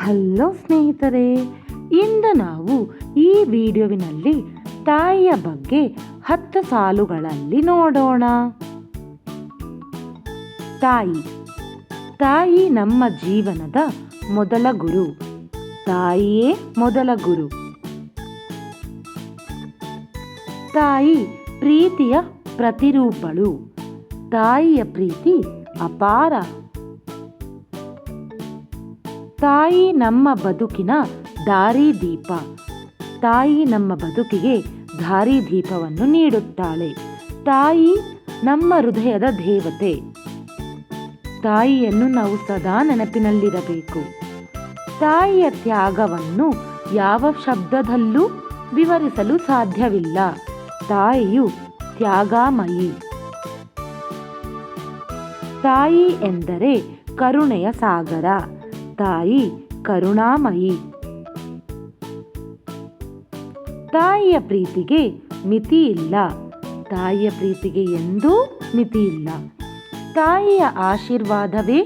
Hello ಸ್ನೇಹಿತರೆ, ಇಂದು ನಾವು ಈ ವಿಡಿಯೋವಿನಲ್ಲಿ ತಾಯಿಯ ಬಗ್ಗೆ ಹತ್ತು ಸಾಲುಗಳಲ್ಲಿ ನೋಡೋಣ. ತಾಯಿ ತಾಯಿ ನಮ್ಮ ಜೀವನದ ಮೊದಲ ಗುರು. ತಾಯಿಯೇ ಮೊದಲ ಗುರು. ತಾಯಿ ಪ್ರೀತಿಯ ಪ್ರತಿರೂಪಳು. ತಾಯಿಯ ಪ್ರೀತಿ ಅಪಾರ ತಾಯಿ ನಮ್ಮ ಬದುಕಿನ ದಾರಿದೀಪ ತಾಯಿ ನಮ್ಮ ಬದುಕಿಗೆ ದಾರಿದೀಪವನ್ನು ನೀಡುತ್ತಾಳೆ. ತಾಯಿ ನಮ್ಮ ಹೃದಯದ ದೇವತೆ. ತಾಯಿಯನ್ನು ನಾವು ಸದಾ ನೆನಪಿನಲ್ಲಿರಬೇಕು ತಾಯಿಯ ತ್ಯಾಗವನ್ನು ಯಾವ ಶಬ್ದದಲ್ಲೂ ವಿವರಿಸಲು ಸಾಧ್ಯವಿಲ್ಲ. ತಾಯಿಯು ತ್ಯಾಗಮಯಿ. ತಾಯಿ ಎಂದರೆ ಕರುಣೆಯ ಸಾಗರ. ತಾಯಿ ಕರುಣಾಮಯಿ. ತಾಯಿಯ ಪ್ರೀತಿಗೆ ಮಿತಿ ಇಲ್ಲ. ತಾಯಿಯ ಪ್ರೀತಿಗೆ ಎಂದೂ ಮಿತಿ ಇಲ್ಲ. ತಾಯಿಯ ಆಶೀರ್ವಾದವೇ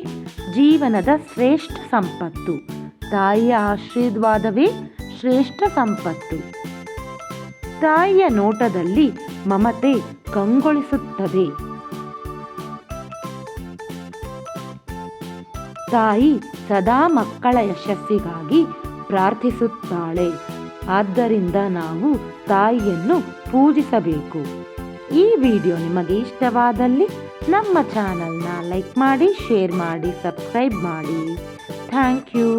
ಜೀವನದ ಶ್ರೇಷ್ಠ ಸಂಪತ್ತು. ತಾಯಿಯ ಆಶೀರ್ವಾದವೇ ಶ್ರೇಷ್ಠ ಸಂಪತ್ತು. ತಾಯಿಯ ನೋಟದಲ್ಲಿ ಮಮತೆ ಕಂಗೊಳಿಸುತ್ತದೆ. ತಾಯಿ ಸದಾ ಮಕ್ಕಳ ಯಶಸ್ಸಿಗಾಗಿ ಪ್ರಾರ್ಥಿಸುತ್ತಾಳೆ. ಆದ್ದರಿಂದ ನಾವು ತಾಯಿಯನ್ನು ಪೂಜಿಸಬೇಕು. ಈ ವಿಡಿಯೋ ನಿಮಗೆ ಇಷ್ಟವಾದಲ್ಲಿ ನಮ್ಮ ಚಾನಲ್ನ ಲೈಕ್ ಮಾಡಿ, ಶೇರ್ ಮಾಡಿ, ಸಬ್ಸ್ಕ್ರೈಬ್ ಮಾಡಿ. Thank you.